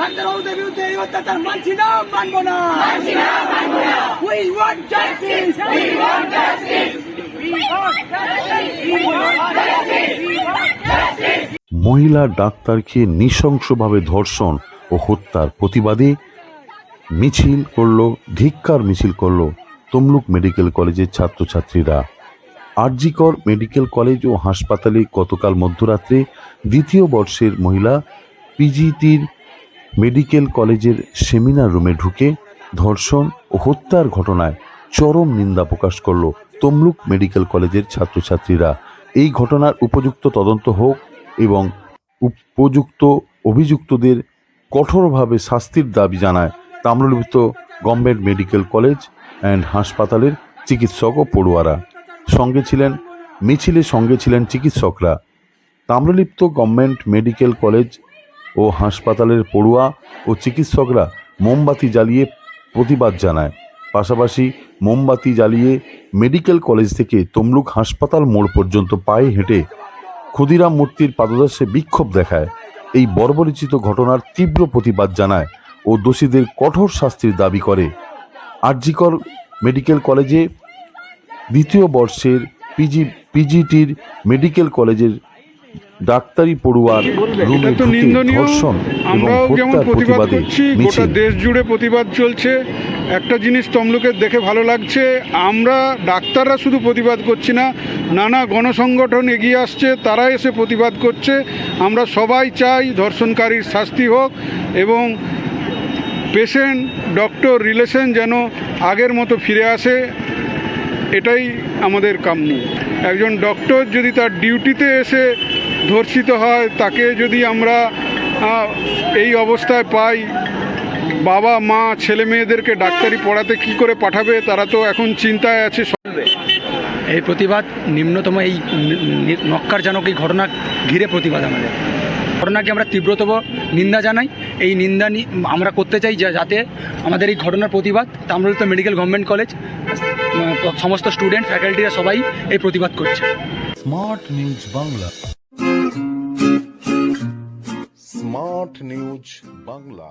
ডাক্তারবাবুদের বিরুদ্ধে এই অত্যাচার মানছি না মানবো না। We want justice we want justice মহিলা ডাক্তারকে নৃশংসভাবে ধর্ষণ ও হত্যার প্রতিবাদে মিছিল করল ধিক্কার মিছিল করল তমলুক মেডিকেল কলেজের ছাত্রছাত্রীরা। আরজিকর মেডিকেল কলেজ ও হাসপাতালে গতকাল মধ্যরাত্রে দ্বিতীয় বর্ষের মহিলা পিজিটির মেডিকেল কলেজের সেমিনার রুমে ঢুকে ধর্ষণ ও হত্যার ঘটনায় চরম নিন্দা প্রকাশ করল তমলুক মেডিকেল কলেজের ছাত্রছাত্রীরা। এই ঘটনার উপযুক্ত তদন্ত হোক এবং উপযুক্ত অভিযুক্তদের কঠোরভাবে শাস্তির দাবি জানায় Tamralipta government medical college and হাসপাতালের চিকিৎসক ও পড়ুয়ারা। সঙ্গে ছিলেন মিছিলের সঙ্গে ছিলেন চিকিৎসকরা। তাম্রলিপ্ত গভর্নমেন্ট মেডিকেল কলেজ ও হাসপাতালের পড়ুয়া ও চিকিৎসকরা মোমবাতি জ্বালিয়ে প্রতিবাদ জানায়। পাশাপাশি মোমবাতি জ্বালিয়ে মেডিকেল কলেজ থেকে তমলুক হাসপাতাল মোড় পর্যন্ত পায়ে হেঁটে ক্ষুদিরাম মূর্তির পাদদেশে বিক্ষোভ দেখায়। এই বর্বরিচিত ঘটনার তীব্র প্রতিবাদ জানায় ও দোষীদের কঠোর শাস্তির দাবি করে। আরজিকর মেডিকেল কলেজে দ্বিতীয় বর্ষের পিজি, পিজিটির মেডিকেল কলেজের ডাক্তারি পড়ুয়ার রুমে এটা তো ঢুকে নিন্দনীয়। ধর্ষণ আমরাও যেমন প্রতিবাদ করছি গোটা দেশ জুড়ে প্রতিবাদ চলছে। একটা জিনিস তমলুকের দেখে ভালো লাগছে আমরা ডাক্তাররা শুধু প্রতিবাদ করছি না নানা গণসংগঠন এগিয়ে আসছে তারা এসে প্রতিবাদ করছে। আমরা সবাই চাই ধর্ষণকারীর শাস্তি হোক এবং পেশেন্ট ডক্টর রিলেশন যেন আগের মতো ফিরে আসে এটাই আমাদের কাম্য। একজন ডক্টর যদি তার ডিউটিতে এসে ধর্ষিত হয় তাকে যদি আমরা এই অবস্থায় পাই বাবা মা ছেলে মেয়েদেরকে ডাক্তারি পড়াতে কি করে পাঠাবে তারা তো এখন চিন্তায় আছে এই প্রতিবাদ নিম্নতম এই নক্কারজনক এই ঘটনা ঘিরে প্রতিবাদ আমাদের। ঘটনাকে আমরা তীব্রতম নিন্দা জানাই। এই নিন্দা আমরা করতে চাই যা- যাতে আমাদের এই ঘটনার প্রতিবাদ তাম্রলিপ্ত মেডিকেল গভর্নমেন্ট কলেজ সমস্ত স্টুডেন্ট ফ্যাকাল্টিরা সবাই এই প্রতিবাদ করছে। Smart news Bangla. Smart news Bangla.